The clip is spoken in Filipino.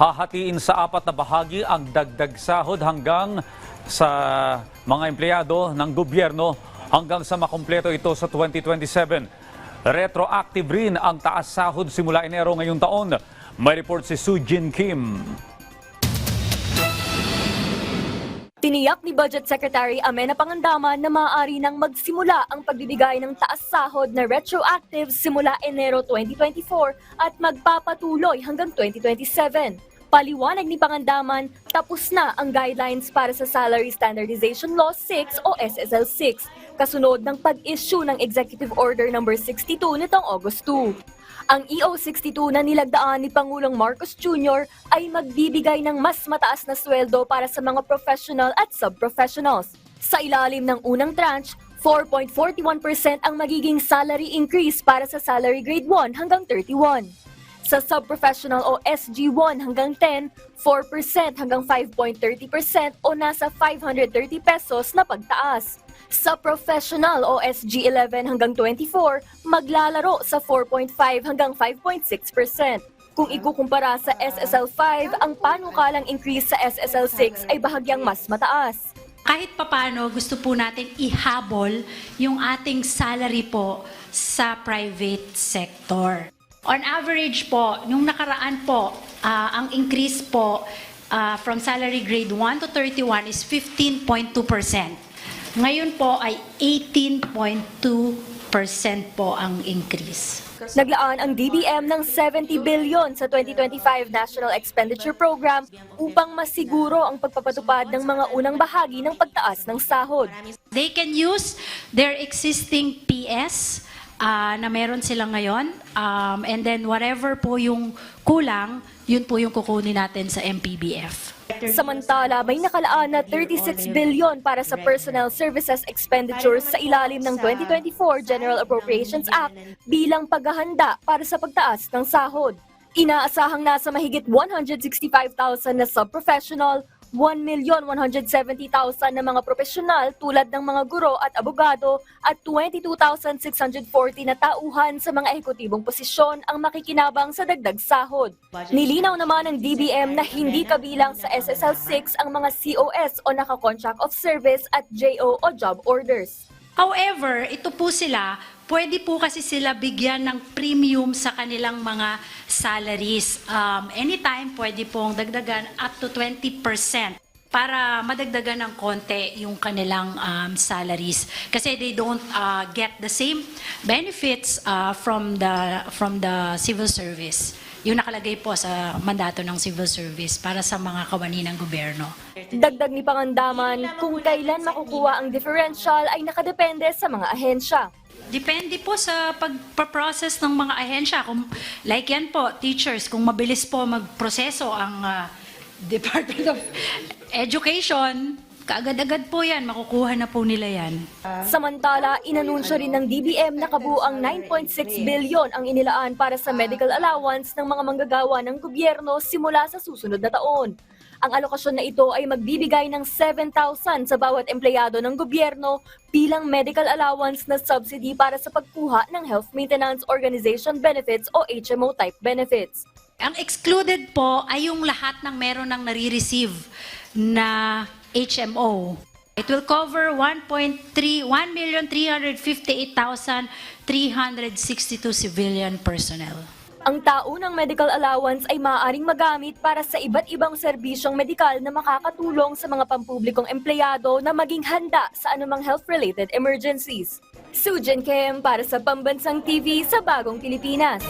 hahatiin sa apat na bahagi ang dagdag sahod hanggang sa mga empleyado ng gobyerno hanggang sa makumpleto ito sa 2027. Retroactive rin ang taas sahod simula Enero ngayong taon. May report si Sujin Kim. Tiniyak ni Budget Secretary Amena Pangandaman na maaari nang magsimula ang pagbibigay ng taas sahod na retroactive simula Enero 2024 at magpapatuloy hanggang 2027. Paliwanag ni Pangandaman, tapos na ang guidelines para sa Salary Standardization Law 6 o SSL 6, kasunod ng pag-issue ng Executive Order No. 62 nitong August 2. Ang EO62 na nilagdaan ni Pangulong Marcos Jr. ay magbibigay ng mas mataas na sweldo para sa mga professional at sub-professionals. Sa ilalim ng unang tranche, 4.41% ang magiging salary increase para sa salary grade 1 hanggang 31. Sa sub-professional o SG1 hanggang 10, 4% hanggang 5.30% o nasa 530 pesos na pagtaas. Sa professional o SG11 hanggang 24, maglalaro sa 4.5 hanggang 5.6%. Kung ikukumpara sa SSL5, ang panukalang increase sa SSL6 ay bahagyang mas mataas. kahit papano gusto po natin ihabol yung ating salary po sa private sector. On average po, nung nakaraan po, ah, ang increase po ah, from salary grade 1 to 31 is 15.2%. Ngayon po ay 18.2% po ang increase. Naglaan ang DBM ng 70 billion sa 2025 National Expenditure Program upang masiguro ang pagpapatupad ng mga unang bahagi ng pagtaas ng sahod. They can use their existing PS ah, na meron sila ngayon. Um, and then whatever po yung kulang, yun po yung kukunin natin sa MPBF. Samantala, may nakalaan na 36 billion para sa personnel services expenditures sa ilalim ng 2024 General Appropriations Act bilang paghahanda para sa pagtaas ng sahod. Inaasahang nasa mahigit 165,000 na sub-professional, 1,170,000 na mga profesional tulad ng mga guro at abogado at 22,640 na tauhan sa mga ehekutibong posisyon ang makikinabang sa dagdag sahod. Nilinaw naman ng DBM na hindi kabilang sa SSL 6 ang mga COS o naka-contract of service at JO o job orders. However, ito po sila, pwede po kasi sila bigyan ng premium sa kanilang mga salaries. Um, anytime, pwede pong dagdagan up to 20% para madagdagan ng konti yung kanilang um, salaries. Kasi they don't uh, get the same benefits uh, from the from the civil service. Yung nakalagay po sa mandato ng civil service para sa mga kawani ng gobyerno. Dagdag ni Pangandaman, kung kailan makukuha ang differential ay nakadepende sa mga ahensya. Depende po sa pagpa-process ng mga ahensya. Kung, like yan po, teachers, kung mabilis po magproseso ang ah, Department of Education, kaagad-agad po yan, makukuha na po nila yan. Samantala, inanunsyo rin ng DBM na kabuang 9.6 bilyon ang inilaan para sa medical allowance ng mga manggagawa ng gobyerno simula sa susunod na taon. Ang alokasyon na ito ay magbibigay ng 7,000 sa bawat empleyado ng gobyerno bilang medical allowance na subsidy para sa pagkuha ng Health Maintenance Organization Benefits o HMO type benefits. Ang excluded po ay yung lahat ng meron ng nare-receive na HMO. It will cover 1.3 1,358,362 civilian personnel. Ang taunang medical allowance ay maaaring magamit para sa iba't ibang serbisyong medikal na makakatulong sa mga pampublikong empleyado na maging handa sa anumang health-related emergencies. Sujin Kem para sa Pambansang TV sa Bagong Pilipinas.